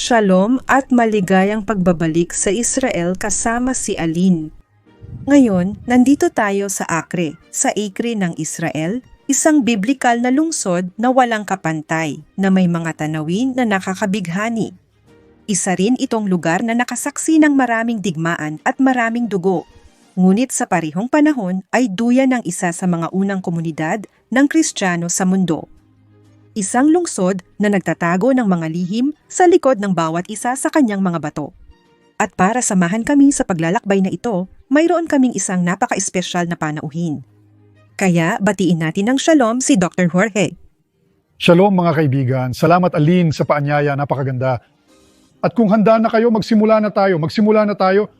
Shalom at maligayang pagbabalik sa Israel kasama si Alin. Ngayon, nandito tayo sa Acre, sa Acre ng Israel, isang biblikal na lungsod na walang kapantay, na may mga tanawin na nakakabighani. Isa rin itong lugar na nakasaksi ng maraming digmaan at maraming dugo. Ngunit sa parihong panahon ay duyan ng isa sa mga unang komunidad ng Kristiyano sa mundo isang lungsod na nagtatago ng mga lihim sa likod ng bawat isa sa kanyang mga bato. At para samahan kami sa paglalakbay na ito, mayroon kaming isang napaka-espesyal na panauhin. Kaya batiin natin ng shalom si Dr. Jorge. Shalom mga kaibigan, salamat Alin sa paanyaya, napakaganda. At kung handa na kayo, magsimula na tayo, magsimula na tayo.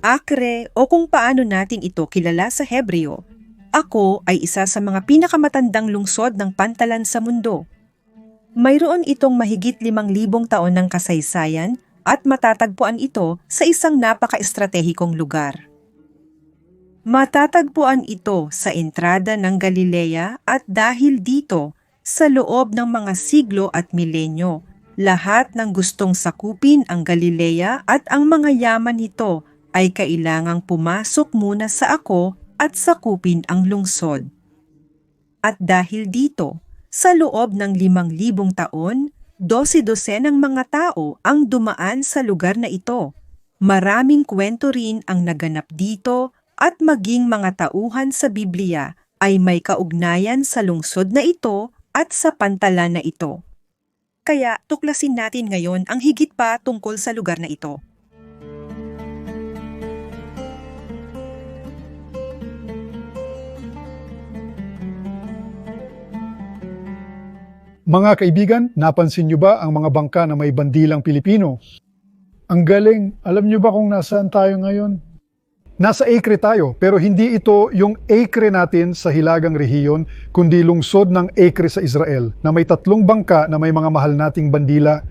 Acre o kung paano natin ito kilala sa Hebreo, ako ay isa sa mga pinakamatandang lungsod ng pantalan sa mundo. Mayroon itong mahigit limang libong taon ng kasaysayan at matatagpuan ito sa isang napaka-estratehikong lugar. Matatagpuan ito sa entrada ng Galilea at dahil dito, sa loob ng mga siglo at milenyo, lahat ng gustong sakupin ang Galilea at ang mga yaman nito ay kailangang pumasok muna sa ako at sakupin ang lungsod. At dahil dito, sa loob ng limang libong taon, dose-dose ng mga tao ang dumaan sa lugar na ito. Maraming kwento rin ang naganap dito at maging mga tauhan sa Biblia ay may kaugnayan sa lungsod na ito at sa pantalan na ito. Kaya tuklasin natin ngayon ang higit pa tungkol sa lugar na ito. Mga kaibigan, napansin niyo ba ang mga bangka na may bandilang Pilipino? Ang galing, alam niyo ba kung nasaan tayo ngayon? Nasa Acre tayo, pero hindi ito yung Acre natin sa Hilagang Rehiyon, kundi lungsod ng Acre sa Israel, na may tatlong bangka na may mga mahal nating bandila.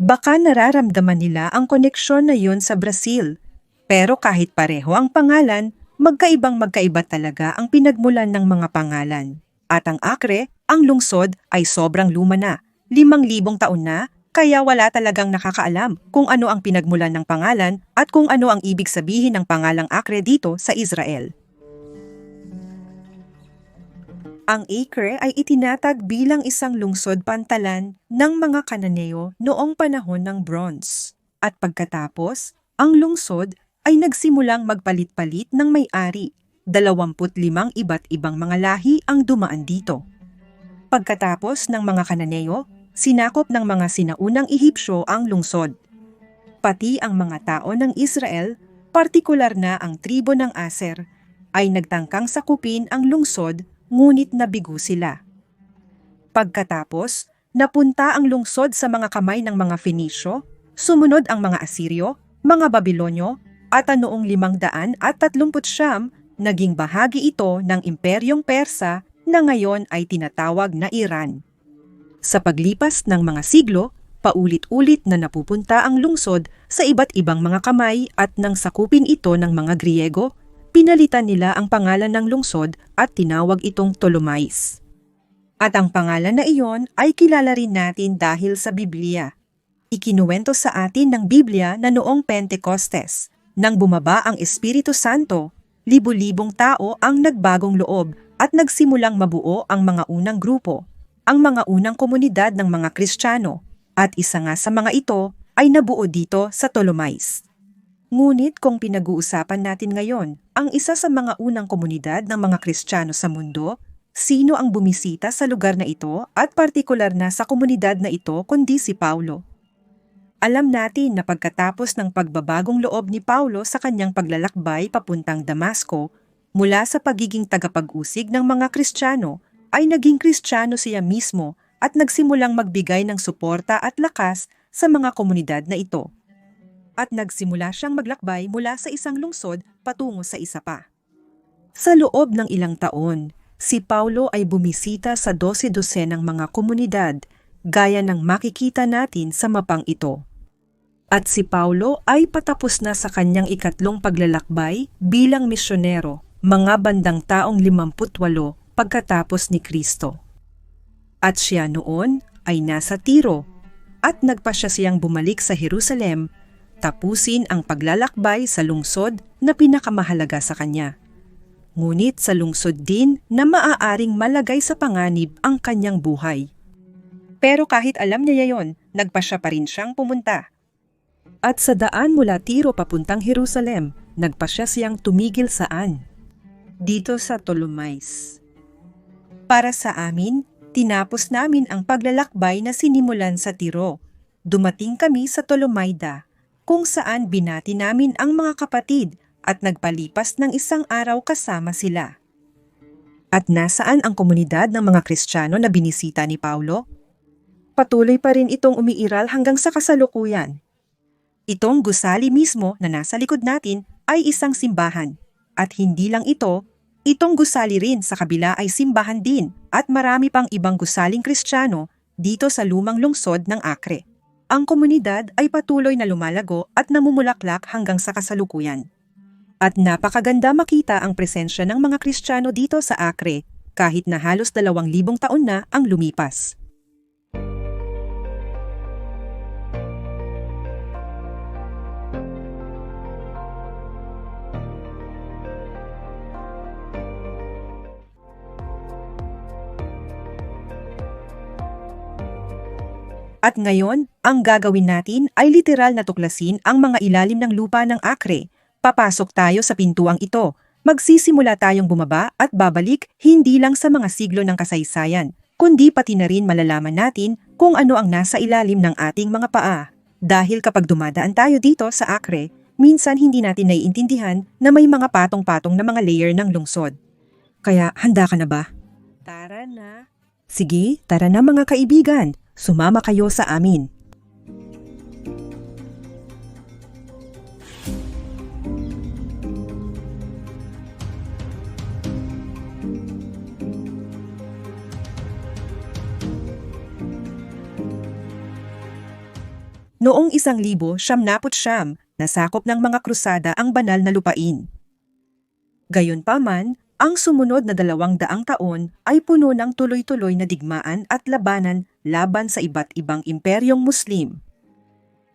Baka nararamdaman nila ang koneksyon na yun sa Brazil. Pero kahit pareho ang pangalan, magkaibang magkaiba talaga ang pinagmulan ng mga pangalan. At ang Acre ang lungsod ay sobrang luma na, limang libong taon na, kaya wala talagang nakakaalam kung ano ang pinagmulan ng pangalan at kung ano ang ibig sabihin ng pangalang Acre dito sa Israel. Ang Acre ay itinatag bilang isang lungsod pantalan ng mga Kananeo noong panahon ng Bronze. At pagkatapos, ang lungsod ay nagsimulang magpalit-palit ng may-ari. 25 iba't ibang mga lahi ang dumaan dito. Pagkatapos ng mga Kananeo, sinakop ng mga sinaunang Ehipsyo ang lungsod. Pati ang mga tao ng Israel, partikular na ang tribo ng Aser, ay nagtangkang sakupin ang lungsod ngunit nabigo sila. Pagkatapos, napunta ang lungsod sa mga kamay ng mga Fenisyo, sumunod ang mga Asiryo, mga Babilonyo, at noong limang daan at tatlumput siyam, naging bahagi ito ng Imperyong Persa na ngayon ay tinatawag na Iran. Sa paglipas ng mga siglo, paulit-ulit na napupunta ang lungsod sa iba't ibang mga kamay at nang sakupin ito ng mga Griego, pinalitan nila ang pangalan ng lungsod at tinawag itong Ptolemais. At ang pangalan na iyon ay kilala rin natin dahil sa Biblia. Ikinuwento sa atin ng Biblia na noong Pentecostes, nang bumaba ang Espiritu Santo, libu-libong tao ang nagbagong loob at nagsimulang mabuo ang mga unang grupo, ang mga unang komunidad ng mga Kristiyano, at isa nga sa mga ito ay nabuo dito sa Tolomais. Ngunit kung pinag-uusapan natin ngayon ang isa sa mga unang komunidad ng mga Kristiyano sa mundo, sino ang bumisita sa lugar na ito at partikular na sa komunidad na ito kundi si Paulo. Alam natin na pagkatapos ng pagbabagong loob ni Paulo sa kanyang paglalakbay papuntang Damasco, Mula sa pagiging tagapag-usig ng mga Kristiyano, ay naging Kristiyano siya mismo at nagsimulang magbigay ng suporta at lakas sa mga komunidad na ito. At nagsimula siyang maglakbay mula sa isang lungsod patungo sa isa pa. Sa loob ng ilang taon, si Paulo ay bumisita sa 12 ng mga komunidad gaya ng makikita natin sa mapang ito. At si Paulo ay patapos na sa kanyang ikatlong paglalakbay bilang misyonero, mga bandang taong 58 pagkatapos ni Kristo. At siya noon ay nasa Tiro at nagpasya siyang bumalik sa Jerusalem tapusin ang paglalakbay sa lungsod na pinakamahalaga sa kanya. Ngunit sa lungsod din na maaaring malagay sa panganib ang kanyang buhay. Pero kahit alam niya yon, nagpasya pa rin siyang pumunta. At sa daan mula Tiro papuntang Jerusalem, nagpasya siyang tumigil saan? Dito sa Tolomais. Para sa amin, tinapos namin ang paglalakbay na sinimulan sa Tiro. Dumating kami sa Tolomaida, kung saan binati namin ang mga kapatid at nagpalipas ng isang araw kasama sila. At nasaan ang komunidad ng mga Kristiyano na binisita ni Paulo? Patuloy pa rin itong umiiral hanggang sa kasalukuyan. Itong gusali mismo na nasa likod natin ay isang simbahan. At hindi lang ito, itong gusali rin sa kabila ay simbahan din at marami pang ibang gusaling Kristiyano dito sa lumang lungsod ng Acre. Ang komunidad ay patuloy na lumalago at namumulaklak hanggang sa kasalukuyan. At napakaganda makita ang presensya ng mga Kristiyano dito sa Acre kahit na halos dalawang libong taon na ang lumipas. At ngayon, ang gagawin natin ay literal na tuklasin ang mga ilalim ng lupa ng Acre. Papasok tayo sa pintuang ito. Magsisimula tayong bumaba at babalik hindi lang sa mga siglo ng kasaysayan, kundi pati na rin malalaman natin kung ano ang nasa ilalim ng ating mga paa. Dahil kapag dumadaan tayo dito sa Acre, minsan hindi natin naiintindihan na may mga patong-patong na mga layer ng lungsod. Kaya handa ka na ba? Tara na. Sige, tara na mga kaibigan. Sumama kayo sa amin. Noong isang libo, siyam naput siyam, nasakop ng mga krusada ang banal na lupain. Gayunpaman, ang sumunod na dalawang daang taon ay puno ng tuloy-tuloy na digmaan at labanan laban sa iba't ibang imperyong Muslim.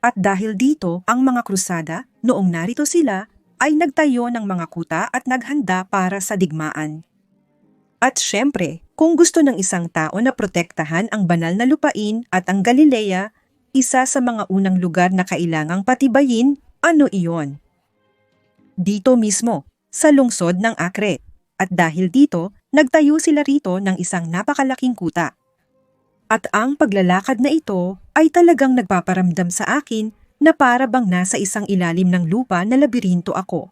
At dahil dito, ang mga krusada, noong narito sila, ay nagtayo ng mga kuta at naghanda para sa digmaan. At syempre, kung gusto ng isang tao na protektahan ang banal na lupain at ang Galilea, isa sa mga unang lugar na kailangang patibayin, ano iyon? Dito mismo, sa lungsod ng Acre. At dahil dito, nagtayo sila rito ng isang napakalaking kuta. At ang paglalakad na ito ay talagang nagpaparamdam sa akin na para bang nasa isang ilalim ng lupa na labirinto ako.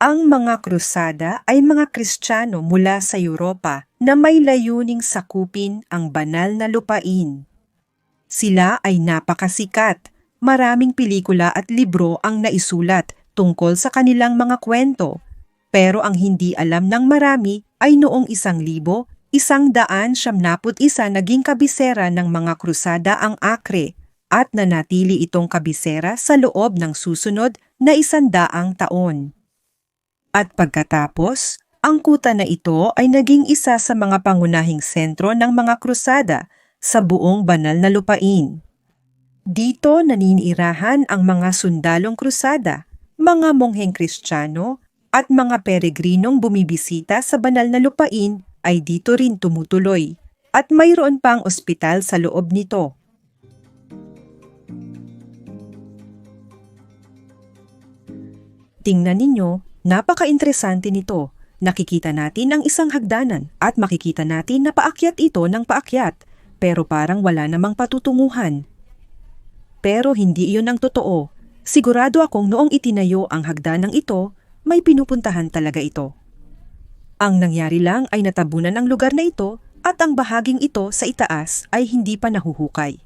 Ang mga krusada ay mga Kristiyano mula sa Europa na may layuning sakupin ang banal na lupain. Sila ay napakasikat. Maraming pelikula at libro ang naisulat tungkol sa kanilang mga kwento. Pero ang hindi alam ng marami ay noong isang libo, isang daan siyamnaput isa naging kabisera ng mga krusada ang Acre at nanatili itong kabisera sa loob ng susunod na isandaang taon. At pagkatapos, ang kuta na ito ay naging isa sa mga pangunahing sentro ng mga krusada sa buong banal na lupain. Dito naninirahan ang mga sundalong krusada, mga mongheng kristyano at mga peregrinong bumibisita sa banal na lupain ay dito rin tumutuloy at mayroon pang ospital sa loob nito. Tingnan ninyo, napaka-interesante nito. Nakikita natin ang isang hagdanan at makikita natin na paakyat ito ng paakyat pero parang wala namang patutunguhan. Pero hindi iyon ang totoo. Sigurado akong noong itinayo ang hagdanang ito, may pinupuntahan talaga ito. Ang nangyari lang ay natabunan ang lugar na ito at ang bahaging ito sa itaas ay hindi pa nahuhukay.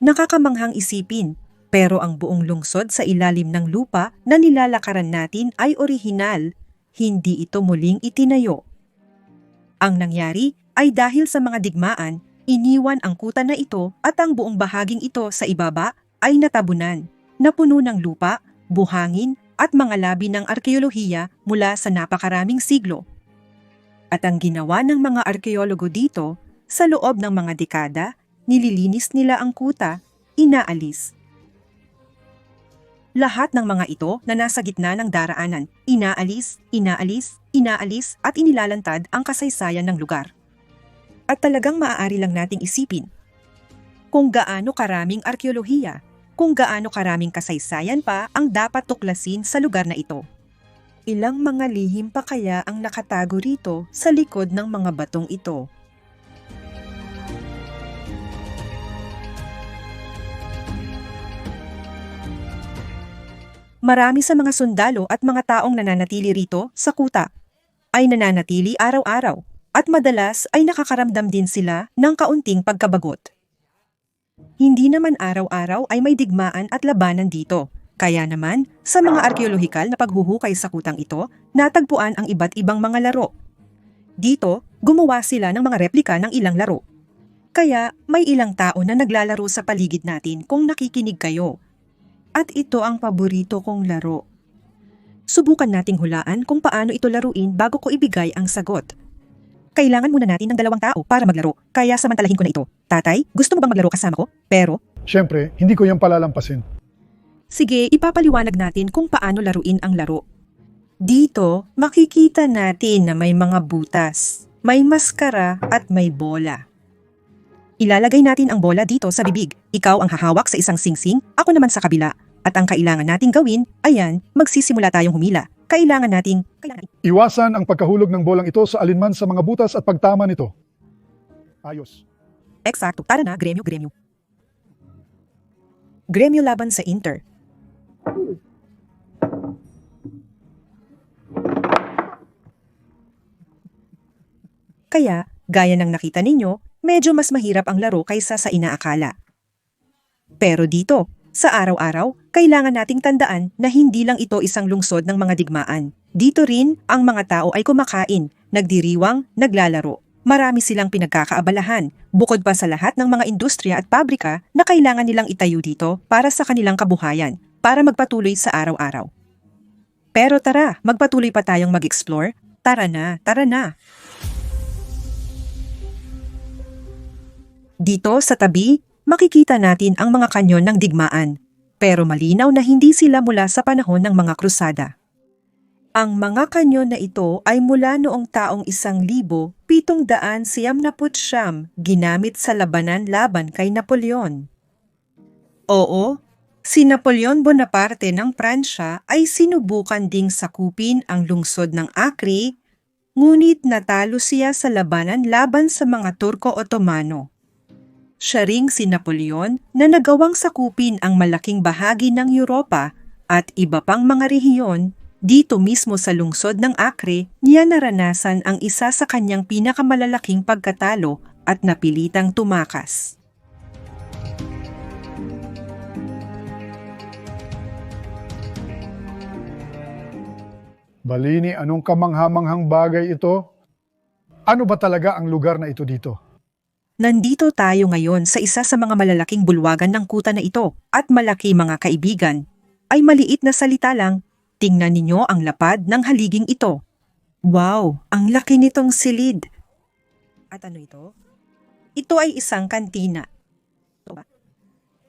Nakakamanghang isipin, pero ang buong lungsod sa ilalim ng lupa na nilalakaran natin ay orihinal, hindi ito muling itinayo. Ang nangyari ay dahil sa mga digmaan, iniwan ang kuta na ito at ang buong bahaging ito sa ibaba ay natabunan na puno ng lupa, buhangin at mga labi ng arkeolohiya mula sa napakaraming siglo. At ang ginawa ng mga arkeologo dito, sa loob ng mga dekada, nililinis nila ang kuta, inaalis. Lahat ng mga ito na nasa gitna ng daraanan, inaalis, inaalis, inaalis at inilalantad ang kasaysayan ng lugar. At talagang maaari lang nating isipin kung gaano karaming arkeolohiya, kung gaano karaming kasaysayan pa ang dapat tuklasin sa lugar na ito. Ilang mga lihim pa kaya ang nakatago rito sa likod ng mga batong ito. Marami sa mga sundalo at mga taong nananatili rito sa kuta ay nananatili araw-araw at madalas ay nakakaramdam din sila ng kaunting pagkabagot. Hindi naman araw-araw ay may digmaan at labanan dito. Kaya naman, sa mga arkeolohikal na paghuhukay sa kutang ito, natagpuan ang iba't ibang mga laro. Dito, gumawa sila ng mga replika ng ilang laro. Kaya may ilang tao na naglalaro sa paligid natin kung nakikinig kayo. At ito ang paborito kong laro. Subukan nating hulaan kung paano ito laruin bago ko ibigay ang sagot. Kailangan muna natin ng dalawang tao para maglaro, kaya samantalahin ko na ito. Tatay, gusto mo bang maglaro kasama ko? Pero, Siyempre, hindi ko yan palalampasin. Sige, ipapaliwanag natin kung paano laruin ang laro. Dito, makikita natin na may mga butas, may maskara at may bola. Ilalagay natin ang bola dito sa bibig. Ikaw ang hahawak sa isang singsing, ako naman sa kabila. At ang kailangan nating gawin, ayan, magsisimula tayong humila. Kailangan nating, kailangan Iwasan ang pagkahulog ng bolang ito sa alinman sa mga butas at pagtama nito. Ayos. Eksakto. Tara na, gremyo, gremyo. Gremyo laban sa Inter. Kaya, gaya ng nakita ninyo, medyo mas mahirap ang laro kaysa sa inaakala. Pero dito, sa araw-araw, kailangan nating tandaan na hindi lang ito isang lungsod ng mga digmaan. Dito rin, ang mga tao ay kumakain, nagdiriwang, naglalaro. Marami silang pinagkakaabalahan, bukod pa sa lahat ng mga industriya at pabrika na kailangan nilang itayo dito para sa kanilang kabuhayan, para magpatuloy sa araw-araw. Pero tara, magpatuloy pa tayong mag-explore. Tara na, tara na. Dito sa tabi, makikita natin ang mga kanyon ng digmaan, pero malinaw na hindi sila mula sa panahon ng mga krusada. Ang mga kanyon na ito ay mula noong taong isang libo, pitong daan siyam na putsyam, ginamit sa labanan laban kay Napoleon. Oo, si Napoleon Bonaparte ng Pransya ay sinubukan ding sakupin ang lungsod ng Acre, ngunit natalo siya sa labanan laban sa mga Turko-Otomano. Siya ring si Napoleon na nagawang sakupin ang malaking bahagi ng Europa at iba pang mga rehiyon dito mismo sa lungsod ng Acre, niya naranasan ang isa sa kanyang pinakamalalaking pagkatalo at napilitang tumakas. Balini, anong kamanghamanghang bagay ito? Ano ba talaga ang lugar na ito dito? Nandito tayo ngayon sa isa sa mga malalaking bulwagan ng kuta na ito at malaki mga kaibigan. Ay maliit na salita lang, tingnan ninyo ang lapad ng haliging ito. Wow, ang laki nitong silid. At ano ito? Ito ay isang kantina.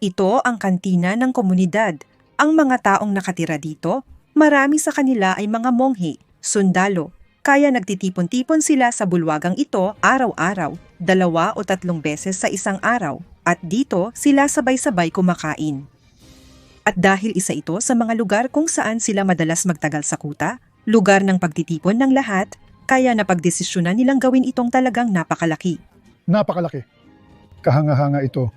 Ito ang kantina ng komunidad. Ang mga taong nakatira dito, marami sa kanila ay mga monghe, sundalo, kaya nagtitipon-tipon sila sa bulwagang ito araw-araw, dalawa o tatlong beses sa isang araw, at dito sila sabay-sabay kumakain. At dahil isa ito sa mga lugar kung saan sila madalas magtagal sa kuta, lugar ng pagtitipon ng lahat, kaya napagdesisyonan nilang gawin itong talagang napakalaki. Napakalaki. Kahanga-hanga ito.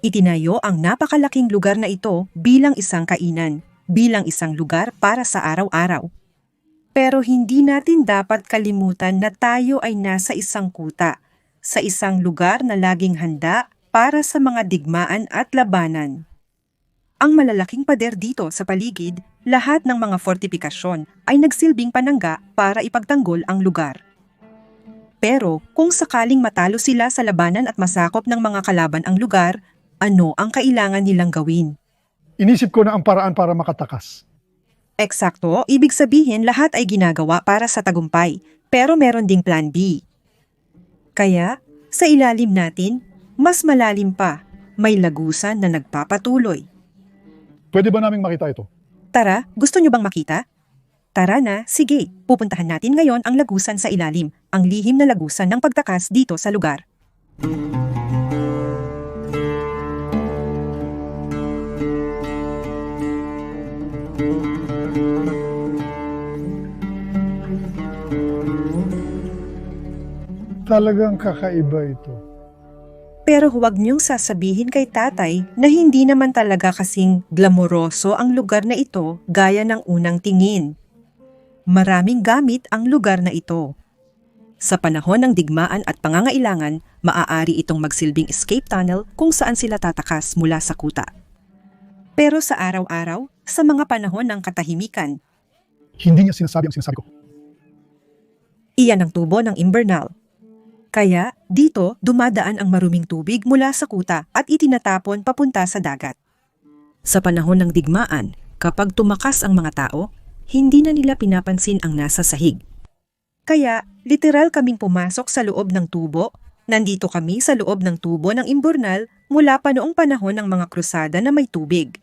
Itinayo ang napakalaking lugar na ito bilang isang kainan, bilang isang lugar para sa araw-araw. Pero hindi natin dapat kalimutan na tayo ay nasa isang kuta, sa isang lugar na laging handa para sa mga digmaan at labanan. Ang malalaking pader dito sa paligid, lahat ng mga fortifikasyon ay nagsilbing panangga para ipagtanggol ang lugar. Pero kung sakaling matalo sila sa labanan at masakop ng mga kalaban ang lugar, ano ang kailangan nilang gawin? Inisip ko na ang paraan para makatakas. Eksakto, ibig sabihin lahat ay ginagawa para sa tagumpay, pero meron ding plan B. Kaya, sa ilalim natin, mas malalim pa, may lagusan na nagpapatuloy. Pwede ba naming makita ito? Tara, gusto nyo bang makita? Tara na, sige, pupuntahan natin ngayon ang lagusan sa ilalim, ang lihim na lagusan ng pagtakas dito sa lugar. Talagang kakaiba ito. Pero huwag niyong sasabihin kay tatay na hindi naman talaga kasing glamoroso ang lugar na ito gaya ng unang tingin. Maraming gamit ang lugar na ito. Sa panahon ng digmaan at pangangailangan, maaari itong magsilbing escape tunnel kung saan sila tatakas mula sa kuta. Pero sa araw-araw, sa mga panahon ng katahimikan, Hindi niya sinasabi ang sinasabi ko. iyan ang tubo ng Invernal. Kaya dito dumadaan ang maruming tubig mula sa kuta at itinatapon papunta sa dagat. Sa panahon ng digmaan, kapag tumakas ang mga tao, hindi na nila pinapansin ang nasa sahig. Kaya literal kaming pumasok sa loob ng tubo, nandito kami sa loob ng tubo ng Imburnal mula pa noong panahon ng mga krusada na may tubig.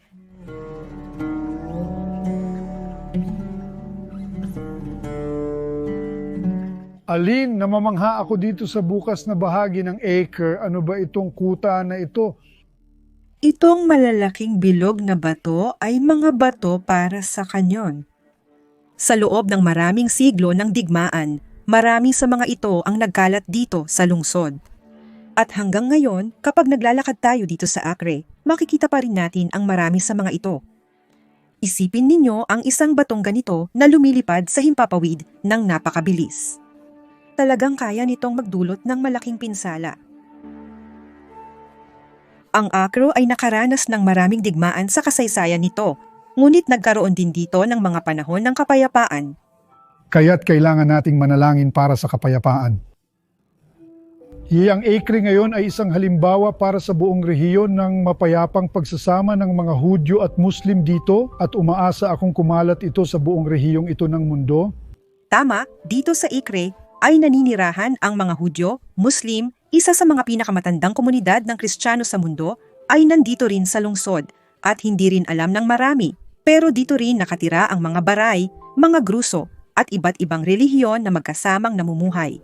Aling, namamangha ako dito sa bukas na bahagi ng acre. Ano ba itong kuta na ito? Itong malalaking bilog na bato ay mga bato para sa kanyon. Sa loob ng maraming siglo ng digmaan, marami sa mga ito ang nagkalat dito sa lungsod. At hanggang ngayon, kapag naglalakad tayo dito sa Acre, makikita pa rin natin ang marami sa mga ito. Isipin ninyo ang isang batong ganito na lumilipad sa himpapawid ng napakabilis. Talagang kaya nitong magdulot ng malaking pinsala. Ang Acro ay nakaranas ng maraming digmaan sa kasaysayan nito, ngunit nagkaroon din dito ng mga panahon ng kapayapaan. Kaya't kailangan nating manalangin para sa kapayapaan. Iyang acre ngayon ay isang halimbawa para sa buong rehiyon ng mapayapang pagsasama ng mga Hudyo at Muslim dito at umaasa akong kumalat ito sa buong rehiyong ito ng mundo. Tama, dito sa Ikre ay naninirahan ang mga Hudyo, Muslim, isa sa mga pinakamatandang komunidad ng Kristiyano sa mundo, ay nandito rin sa lungsod at hindi rin alam ng marami. Pero dito rin nakatira ang mga baray, mga gruso at iba't ibang relihiyon na magkasamang namumuhay.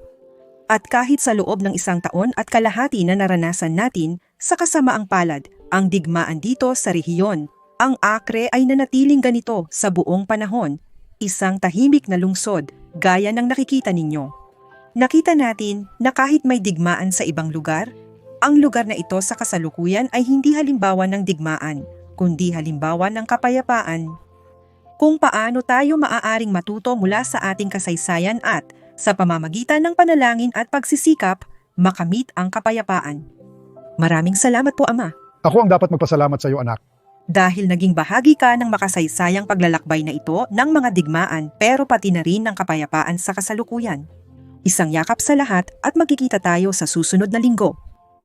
At kahit sa loob ng isang taon at kalahati na naranasan natin sa kasamaang palad ang digmaan dito sa rehiyon, ang Acre ay nanatiling ganito sa buong panahon, isang tahimik na lungsod gaya ng nakikita ninyo. Nakita natin na kahit may digmaan sa ibang lugar, ang lugar na ito sa kasalukuyan ay hindi halimbawa ng digmaan, kundi halimbawa ng kapayapaan. Kung paano tayo maaaring matuto mula sa ating kasaysayan at, sa pamamagitan ng panalangin at pagsisikap, makamit ang kapayapaan. Maraming salamat po Ama, Ako ang dapat magpasalamat sa iyo, anak. dahil naging bahagi ka ng makasaysayang paglalakbay na ito ng mga digmaan pero pati na rin ng kapayapaan sa kasalukuyan. Isang yakap sa lahat at magkikita tayo sa susunod na linggo.